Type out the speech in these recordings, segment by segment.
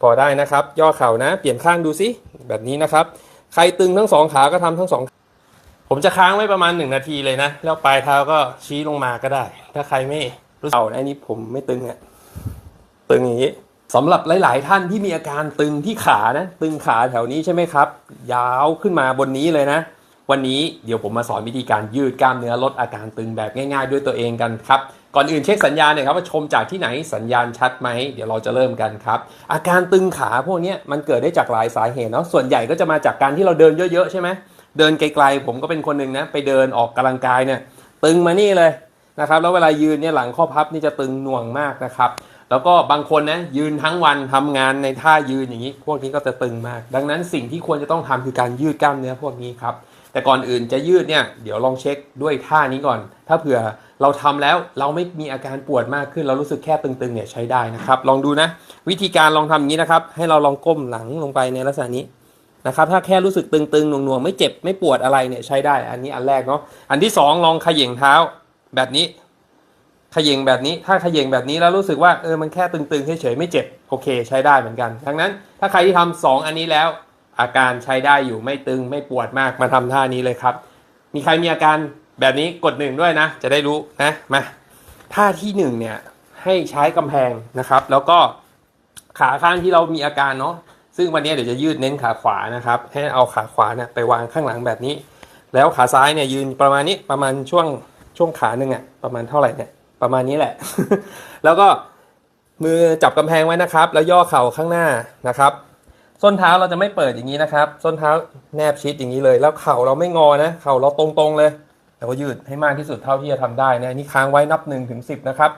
พอได้นะครับ ย่อเข่านะ เปลี่ยนข้างดูสิแบบนี้นะครับ ใครตึงทั้งสองขาก็ทำทั้งสองผมจะค้างไว้ประมาณหนึ่งนาทีเลยนะ แล้วปลายเท้าก็ชี้ลงมาก็ได้ ถ้าใครไม่รู้สึกเอาอันนี้ผมไม่ตึงอะตึงอย่างนี้สำหรับหลาย ๆ ท่านที่มีอาการตึงที่ขานะ ตึงขาแถวนี้ใช่ไหมครับ ยาวขึ้นมาบนนี้เลยนะ วันนี้เดี๋ยวผมมาสอนวิธีการยืดกล้ามเนื้อลดอาการตึงแบบง่าย ๆ ด้วยตัวเองกันครับ ก่อนอื่นเช็คสัญญาณหน่อยครับว่าชมจากที่ไหนสัญญาณชัดไหมเดี๋ยวเราจะเริ่มกันครับ อาการตึงขาพวกนี้มันเกิดได้จากหลายสาเหตุเนาะส่วนใหญ่ก็จะมาจากการที่เราเดินเยอะๆใช่ไหมเดินไกลๆ ผมก็เป็นคนหนึ่งนะไปเดินออกกำลังกายเนี่ยตึงมานี่เลยนะครับแล้วเวลายืนเนี่ยหลังข้อพับนี่จะตึงหน่วงมากนะครับแล้วก็บางคนนะยืนทั้งวันทำงานในท่ายืนอย่างนี้ พวกนี้ก็จะตึงมาก ดังนั้นสิ่งที่ควรจะต้องทำคือการยืดกล้ามเนื้อพวกนี้ครับ แต่ก่อนอื่นจะยืดเนี่ยเดี๋ยวลองเช็คด้วยท่านี้ก่อน ถ้าเผื่อเราทำแล้วเราไม่มีอาการปวดมากขึ้น เรารู้สึกแค่ตึงๆเนี่ยใช้ได้นะครับ ลองดูนะ วิธีการลองทำอย่างนี้นะครับ ให้เราลองก้มหลังลงไปในลักษณะนี้นะครับถ้าแค่รู้สึกตึงๆหน่วงๆไม่เจ็บไม่ปวดอะไรเนี่ยใช้ได้ อันนี้อันแรกเนาะอันที่สองลองขย่งเท้าแบบนี้ขย่งแบบนี้ถ้าขย่งแบบนี้แล้วรู้สึกว่าเออมันแค่ตึงๆเฉยๆไม่เจ็บโอเค ใช้ได้เหมือนกัน ดังนั้นถ้าใครที่ทำสองอันนี้แล้ว อาการใช้ได้อยู่ไม่ตึงไม่ปวดมากมาทำท่านี้เลยครับ มีใครมีอาการแบบนี้กดหนึ่งด้วยนะ จะได้รู้นะมาท่าที่หนึ่งเนี่ยให้ใช้กำแพงนะครับ แล้วก็ขาข้างที่เรามีอาการเนาะซึ่งวันนี้เดี๋ยวจะยืดเน้นขาขวานะครับ ให้เอาขาขวาเนี่ยไปวางข้างหลังแบบนี้ แล้วขาซ้ายเนี่ยยืนประมาณนี้ประมาณช่วงช่วงขาหนึ่งอะประมาณเท่าไหร่เนี่ยประมาณนี้แหละ แล้วก็มือจับกำแพงไว้นะครับ แล้วย่อเข่าข้างหน้านะครับ ส้นเท้าเราจะไม่เปิดอย่างนี้นะครับ ส้นเท้าแนบชิดอย่างนี้เลย แล้วเข่าเราไม่งอนะ เข่าเราตรงๆเลย แล้วก็ยืดให้มากที่สุดเท่าที่จะทำได้นะนี่ค้างไว้นับ1นถึงสินะครับ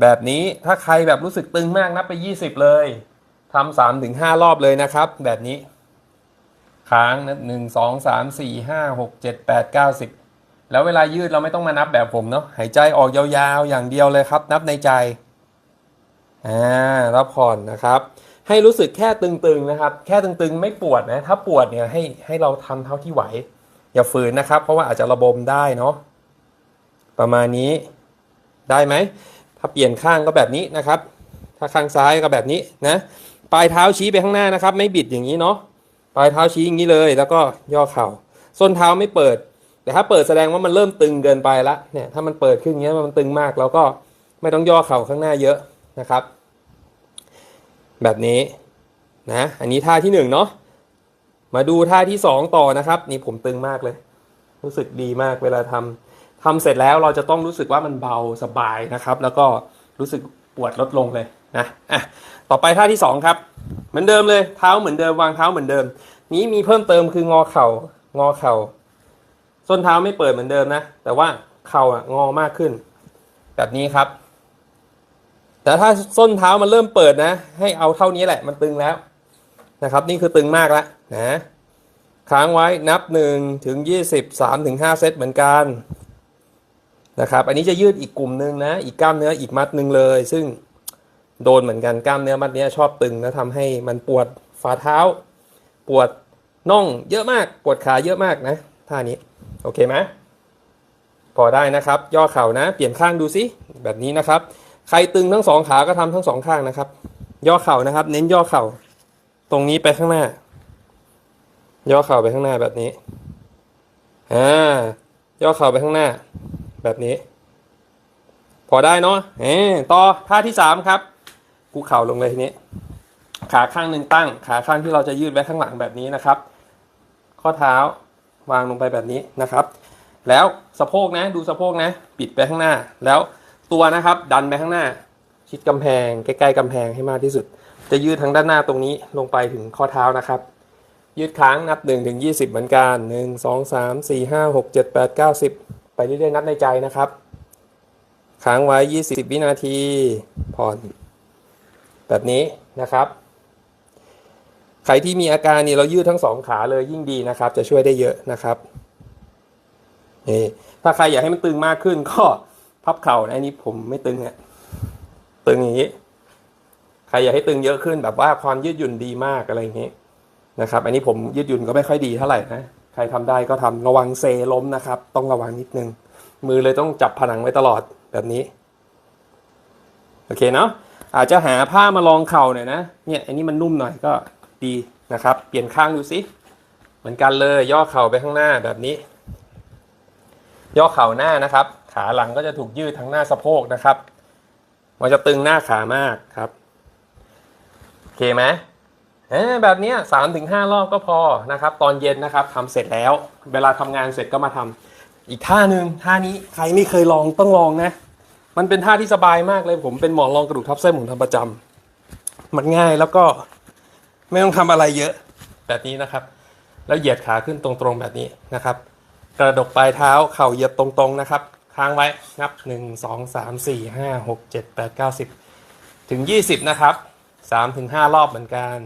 แบบนี้ถ้าใครแบบรู้สึกตึงมากนับไป 20 เลยทำสามถึงห้ารอบเลยนะครับ แบบนี้ ค้างนะหนึ่งสองสามสี่ห้าหกเจ็ดแปดเก้าสิบแล้วเวลายืดเราไม่ต้องมานับแบบผมเนาะหายใจออกยาวๆอย่างเดียวเลยครับ นับในใจอ่าแล้วผ่อนนะครับ ให้รู้สึกแค่ตึงๆนะครับ แค่ตึงๆ ไม่ปวดนะ ถ้าปวดเนี่ยให้ให้เราทำเท่าที่ไหว อย่าฝืนนะครับ เพราะว่าอาจจะระบมได้เนาะประมาณนี้ได้ไหม ถ้าเปลี่ยนข้างก็แบบนี้นะครับ ถ้าข้างซ้ายก็แบบนี้นะ ปลายเท้าชี้ไปข้างหน้านะครับ ไม่บิดอย่างนี้เนาะปลายเท้าชี้อย่างนี้เลย แล้วก็ย่อเข่าส้นเท้าไม่เปิด แต่ถ้าเปิดแสดงว่ามันเริ่มตึงเกินไปละเนี่ยถ้ามันเปิดขึ้นอย่างเงี้ยมันตึงมากเราก็ไม่ต้องย่อเข่าข้างหน้าเยอะนะครับ แบบนี้นะอันนี้ท่าที่หนึ่งเนาะมาดูท่าที่สองต่อนะครับ นี่ผมตึงมากเลย รู้สึกดีมากเวลาทำทำเสร็จแล้วเราจะต้องรู้สึกว่ามันเบาสบายนะครับ แล้วก็รู้สึกปวดลดลงเลยนะอะต่อไปท่าที่สองครับเหมือนเดิมเลยเท้าเหมือนเดิมวางเท้าเหมือนเดิม นี้มีเพิ่มเติมคืองอเข่างอเข่าส้นเท้าไม่เปิดเหมือนเดิมนะ แต่ว่าเข่าอะงอมากขึ้น แบบนี้ครับ แต่ถ้าส้นเท้ามันเริ่มเปิดนะ ให้เอาเท่านี้แหละมันตึงแล้วนะครับ นี่คือตึงมากแล้วนะค้างไว้นับ1ถึง20 3ถึง5เซตเหมือนกันนะครับ อันนี้จะยืดอีกกลุ่มหนึ่งนะ อีกกล้ามเนื้ออีกมัดหนึ่งเลย ซึ่งโดนเหมือนกันกล้ามเนื้อมัดนี้ชอบตึงแล้วทำให้มันปวดฝ่าเท้า ปวดน่องเยอะมากปวดขาเยอะมากนะท่านี้โอเคไหมพอได้นะครับ ย่อเข่านะ เปลี่ยนข้างดูสิแบบนี้นะครับ ใครตึงทั้งสองขาก็ทำทั้งสองข้างนะครับ ย่อเข่านะครับ เน้นย่อเข่า ตรงนี้ไปข้างหน้า ย่อเข่าไปข้างหน้าแบบนี้อ่าย่อเข่าไปข้างหน้า แบบนี้ พอได้เนาะเออต่อท่าที่สามครับกูเข่าลงเลยทีนี้ ขาข้างหนึ่งตั้ง ขาข้างที่เราจะยืดไว้ข้างหลังแบบนี้นะครับ ข้อเท้าวางลงไปแบบนี้นะครับ แล้วสะโพกนะ ดูสะโพกนะ ปิดไปข้างหน้าแล้ว ตัวนะครับ ดันไปข้างหน้า ชิดกำแพง ใกล้ๆกำแพงให้มากที่สุด จะยืดทั้งด้านหน้าตรงนี้ลงไปถึงข้อเท้านะครับ ยืดค้างนับ1ถึง20 เหมือนกัน 1 2 3 4 5 6 7 8 9 10 ไปเรื่อยๆนับในใจนะครับค้างไว้ 20 วินาทีผ่อน แบบนี้นะครับใครที่มีอาการนี่เรายืดทั้งสองขาเลยยิ่งดีนะครับ จะช่วยได้เยอะนะครับนี่ถ้าใครอยากให้มันตึงมากขึ้นก็ พับเข่านะอันนี้ผมไม่ตึงอะตึงอย่างนี้ ใครอยากให้ตึงเยอะขึ้นแบบว่าความยืดหยุ่นดีมากอะไรอย่างนี้นะครับ อันนี้ผมยืดหยุ่นก็ไม่ค่อยดีเท่าไหร่นะ ใครทำได้ก็ทำระวังเซล้มนะครับ ต้องระวังนิดนึง มือเลยต้องจับผนังไว้ตลอดแบบนี้ โอเคเนาะ อาจจะหาผ้ามารองเข่าหน่อยนะ เนี่ย อันนี้มันนุ่มหน่อยก็ดีนะครับ เปลี่ยนข้างดูสิเหมือนกันเลย ย่อเข่าไปข้างหน้าแบบนี้ ย่อเข่าหน้านะครับ ขาหลังก็จะถูกยืดทั้งหน้าสะโพกนะครับ มันจะตึงหน้าขามากครับโอเคไหมเอ้แบบนี้สามถึงห้ารอบก็พอนะครับ ตอนเย็นนะครับทำเสร็จแล้ว เวลาทำงานเสร็จก็มาทำอีกท่าหนึ่งท่านี้ใครไม่เคยลองต้องลองนะ มันเป็นท่าที่สบายมากเลยผมเป็นหมอรองกระดูกทับเส้นผมทำประจำมันง่ายแล้วก็ไม่ต้องทำอะไรเยอะแบบนี้นะครับ แล้วเหยียดขาขึ้นตรงๆแบบนี้นะครับ กระดกปลายเท้าเข่าเหยียดตรงๆนะครับ ค้างไว้นับ 1 2 3 4 5 6 7 8 9 10 ถึง 20 นะครับ 3 ถึง 5 รอบเหมือนกัน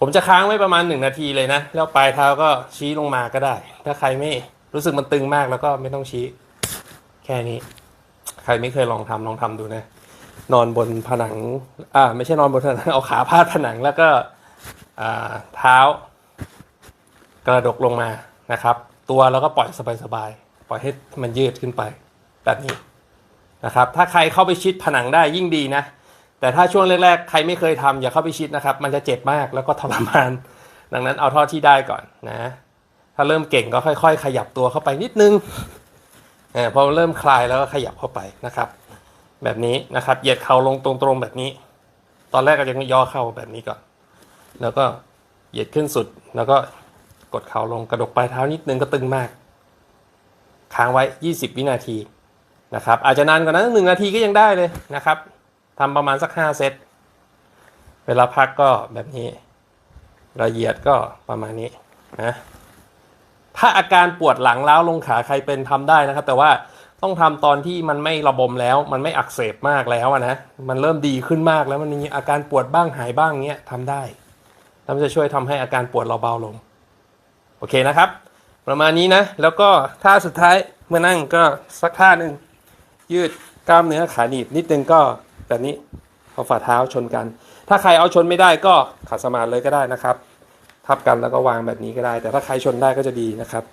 ผมจะค้างไว้ประมาณ 1 นาทีเลยนะ แล้วปลายเท้าก็ชี้ลงมาก็ได้ ถ้าใครไม่รู้สึกมันตึงมากแล้วก็ไม่ต้องชี้ แค่นี้ ใครไม่เคยลองทำลองทำดูนะ นอนบนผนัง อ่า ไม่ใช่นอนบนผนัง เอาขาพาดผนังแล้วก็อ่าเท้ากระดกลงมานะครับ ตัวเราก็ปล่อยสบายๆ ปล่อยให้มันยืดขึ้นไป แบบนี้นะครับ ถ้าใครเข้าไปชิดผนังได้ยิ่งดีนะ แต่ถ้าช่วงแรกๆ ใครไม่เคยทำอย่าเข้าไปชิดนะครับ มันจะเจ็บมากแล้วก็ทรมาน ดังนั้นเอาท่าที่ได้ก่อนนะ ถ้าเริ่มเก่งก็ค่อย ๆ ขยับตัวเข้าไปนิดนึงเออพอเริ่มคลายแล้วก็ขยับเข้าไปนะครับ แบบนี้นะครับเหยียดเข่าลงตรงๆแบบนี้ ตอนแรกก็จะย่อเข่าแบบนี้ก่อน แล้วก็เหยียดขึ้นสุดแล้วก็กดเข่าลงกระดกปลายเท้านิดนึงก็ตึงมาก ค้างไว้ 20 วินาทีนะครับอาจจะนานกว่านั้นหนึ่งนาทีก็ยังได้เลยนะครับทำประมาณสัก 5 เซต เวลาพักก็แบบนี้ ละเอียดก็ประมาณนี้นะถ้าอาการปวดหลังล้าวลงขาใครเป็นทำได้นะครับ แต่ว่าต้องทำตอนที่มันไม่ระบมแล้ว มันไม่อักเสบมากแล้วนะมันเริ่มดีขึ้นมากแล้วมันมีอาการปวดบ้างหายบ้างเงี้ยทำได้แล้วมันจะช่วยทำให้อาการปวดเราเบาลง โอเคนะครับ ประมาณนี้นะ แล้วก็ท่าสุดท้ายเมื่อนั่งก็สักท่าหนึ่งยืดกล้ามเนื้อขาหนีบนิดนึงก็แบบนี้เอาฝ่าเท้าชนกัน ถ้าใครเอาชนไม่ได้ก็ขัดสมาธิเลยก็ได้นะครับ ทับกันแล้วก็วางแบบนี้ก็ได้ แต่ถ้าใครชนได้ก็จะดีนะครับ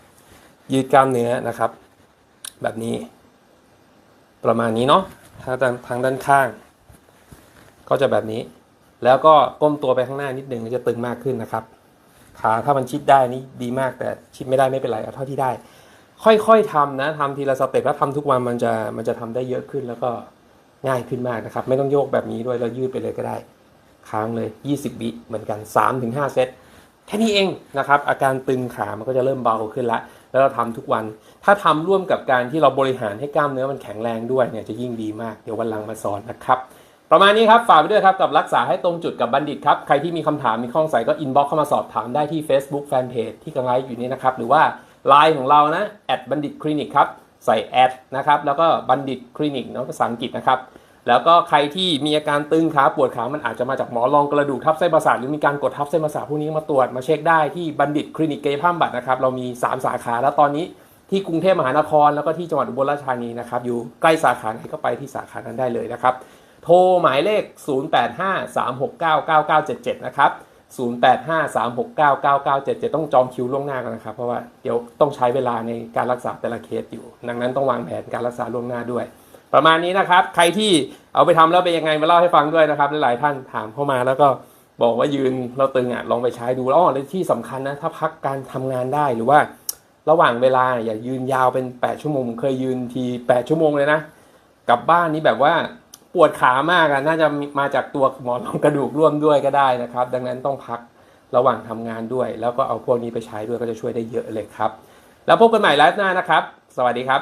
ยืดกล้ามเนื้อนะครับ แบบนี้ ประมาณนี้เนาะถ้าทางด้านข้าง ก็จะแบบนี้ แล้วก็ก้มตัวไปข้างหน้านิดนึงจะตึงมากขึ้นนะครับ ขาถ้ามันชิดได้นี่ดีมากแต่ชิดไม่ได้ไม่เป็นไรเอาเท่าที่ได้ ค่อยๆทำนะทำทีละสเต็ปแล้วทำทุกวันมันจะมันจะทำได้เยอะขึ้นแล้วก็ง่ายขึ้นมากนะครับ ไม่ต้องโยกแบบนี้ด้วยแล้วยืดไปเลยก็ได้ ค้างเลย 20วิเหมือนกัน 3-5 เซตแค่นี้เองนะครับ อาการตึงขามันก็จะเริ่มเบาขึ้นละแล้วเราทำทุกวัน ถ้าทำร่วมกับการที่เราบริหารให้กล้ามเนื้อมันแข็งแรงด้วยเนี่ยจะยิ่งดีมากเดี๋ยววันหลังมาสอนนะครับ ประมาณนี้ครับ ฝากไปด้วยครับ กับรักษาให้ตรงจุดกับบัณฑิตครับ ใครที่มีคำถามมีข้อสงสัยก็อินบ็อกเข้ามาสอบถามได้ที่ Facebook Fanpage ที่กำลังไลฟ์อยู่นี้นะครับ หรือว่า Line ของเรานะแอดบัณฑิตคลินิกครับ ใส่แอดนะครับ แล้วก็บัณฑิตคลินิกเนาะภาษาอังกฤษนะครับ แล้วก็ใครที่มีอาการตึงขาปวดขา มันอาจจะมาจากหมอรองกระดูกทับเส้นประสาทหรือมีการกดทับเส้นประสาทพวกนี้มาตรวจมาเช็คได้ที่บัณฑิตคลินิกเกยภาพบัตรนะครับ เรามี 3 สาขาแล้วตอนนี้ที่กรุงเทพมหานครแล้วก็ที่จังหวัดอุบลราชธานีนะครับ อยู่ใกล้สาขาไหนก็ไปที่สาขานั้นได้เลยนะครับ โทรหมายเลข 0853699977 นะครับ 0853699977 ต้องจองคิวล่วงหน้ากันนะครับ เพราะว่าเดี๋ยวต้องใช้เวลาในการรักษาแต่ละเคสอยู่ ดังนั้นต้องวางแผนการรักษาล่วงหน้าด้วย ประมาณนี้นะครับ ใครที่เอาไปทำแล้วเป็นยังไงมาเล่าให้ฟังด้วยนะครับ หลายท่านถามเข้ามาแล้วก็บอกว่ายืนเราตึงอะลองไปใช้ดูแล้วอ๋อในที่สำคัญนะถ้าพักการทำงานได้หรือว่า ระหว่างเวลาอย่ายืนยาวเป็น 8 ชั่วโมงเคยยืนที 8 ชั่วโมงเลยนะกลับบ้านนี้แบบว่า ปวดขามากอะน่าจะมาจากตัวหมอนรองกระดูกร่วมด้วยก็ได้นะครับ ดังนั้นต้องพักระหว่างทำงานด้วย แล้วก็เอาพวกนี้ไปใช้ด้วยก็จะช่วยได้เยอะเลยครับ แล้วพบกันใหม่ไลฟ์หน้านะครับ สวัสดีครับ